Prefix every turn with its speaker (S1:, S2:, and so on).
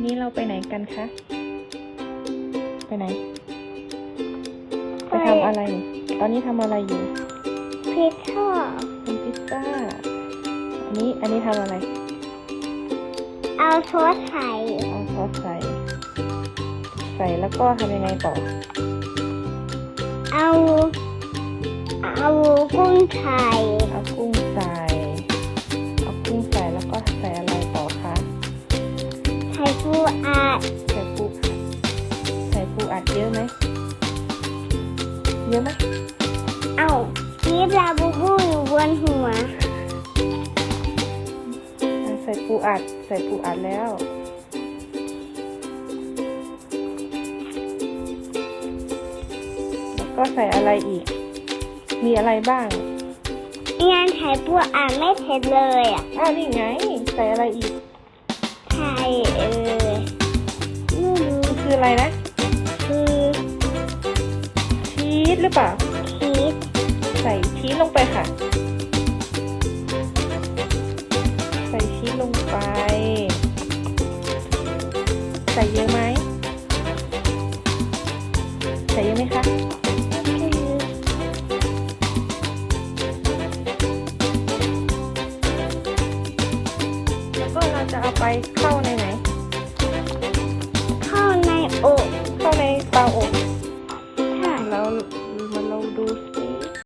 S1: วันนี้เราไปไหนกันคะ ไปไหน ไปทำอะไรนี่ตอนนี้ทำอะไรอยู่
S2: พิซซ่า
S1: ทำพิซซ่า อันนี้ อันนี้ทำอะไร
S2: เอาซอสใส่
S1: เอาซอสใส่ ใส่แล้วก็ทำยังไงต่อ
S2: เอา เอากุ้งไข่
S1: เอากุ้งใส่ อั
S2: ด
S1: ใส่ปูอัดใส่ปูอัดเยอะไหมเยอะไหม
S2: เอากีบลาบูบูอยู่บนหัว
S1: อะใส่ปูอัด ใส่ปูอัดแล้ว แล้วก็ใส่อะไรอีก มีอะไรบ้าง
S2: งานไข่ปูอัดไม่เผ็ดเลยอะ
S1: อ้าวนี่ไง ใส่อะไรอีก
S2: อะ
S1: ไรนะ
S2: คือ
S1: ชีสหรือเปล่า
S2: ชีส
S1: ใส่ชีสลงไปค่ะ ใส่ชีสลงไป ใส่เยอะไหม ใส่เยอะไหมคะ
S2: คือ
S1: แล้วก็เราจะเอาไปเข้าใน 能